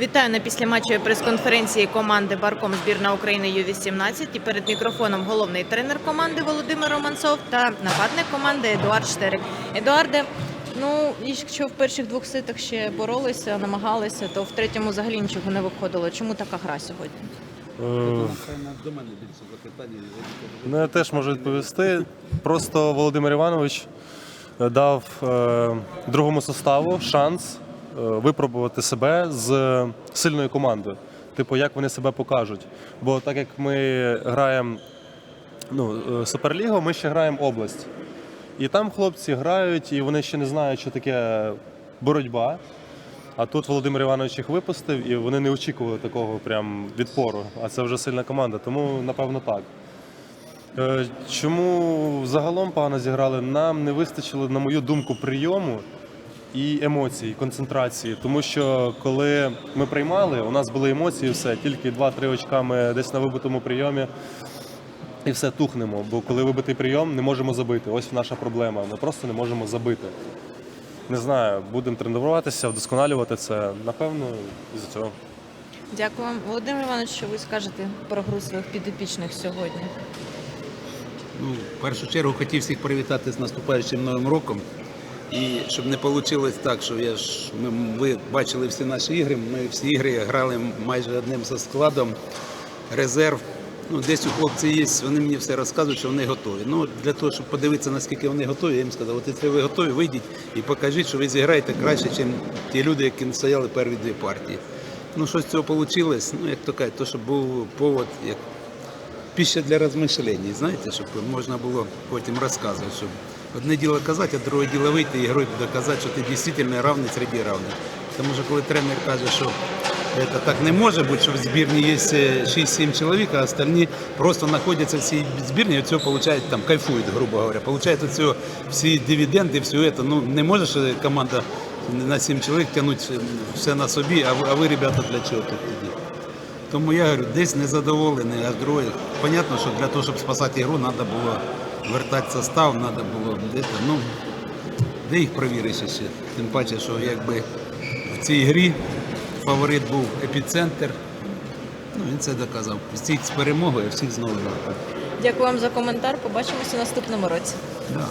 Вітаю на післяматчевій прес-конференції команди Барком збірна України Ю-18. І перед мікрофоном головний тренер команди Володимир Романцов та нападник команди Едуард Штерик. Едуарде, ну якщо в перших двох сетах ще боролися, намагалися, то в третьому взагалі нічого не виходило. Чому така гра сьогодні? До мене запитання. Ну, теж можу відповісти. Просто Володимир Іванович дав е, другому составу шанс випробувати себе з сильною командою. Типу, як вони себе покажуть. Бо так як ми граємо ну, е, Суперлігу, ми ще граємо область. І там хлопці грають, і вони ще не знають, що таке боротьба. А тут Володимир Іванович їх випустив, і вони не очікували такого прям відпору. А це вже сильна команда, тому напевно так. Е, Чому загалом погано зіграли? Нам не вистачило, на мою думку, прийому і емоцій, концентрації. Тому що коли ми приймали, у нас були емоції, все, тільки 2-3 очка ми десь на вибитому прийомі. І все тухнемо, бо коли вибитий прийом, не можемо забити. Ось наша проблема. Ми просто не можемо забити. Не знаю, будемо тренуватися, вдосконалювати це. Напевно, із цього. Дякую вам, Володимир Іванович, що ви скажете про гру своїх підопічних сьогодні. Ну, в першу чергу хотів всіх привітати з наступаючим новим роком. І щоб не вийшло так, що я ж ми, ви бачили всі наші ігри. Ми всі ігри грали майже одним со складом. Резерв. Ну, десь у хлопців є, вони мені все розказують, що вони готові. Ну, для того, щоб подивитися, наскільки вони готові, я їм сказав, от якщо ви готові, вийдіть і покажіть, що ви зіграєте краще, ніж ті люди, які стояли перві дві партії. Ну, що з цього вийшло, ну, як то кажуть, то, щоб був повод, як пища для розмишлень, знаєте, щоб можна було потім розказувати, щоб одне діло казати, а друге діло вийти і герой доказати, що ти дійсно равний серед равних. Тому що коли тренер каже, що це так не може бути, що в збірні є 6-7 чоловік, а остальні просто знаходяться в цій збірні, і цього получають, там, кайфують, грубо говоря. Получають від всі дивіденди, все це. Ну, не може ж команда на 7 чоловік тягнути все на собі, а ви, а ви ребята, для чого тут тоді? Тому я говорю, десь незадоволений, а друге. Понятно, що для того, щоб спасати ігру, треба було вертати состав, треба було де ну, де їх провіриш ще. Тим паче, що якби в цій грі фаворит був епіцентр. Ну, він це доказав. Всіх з перемогою, всіх з новим роком. Дякую вам за коментар. Побачимося наступному році. Да.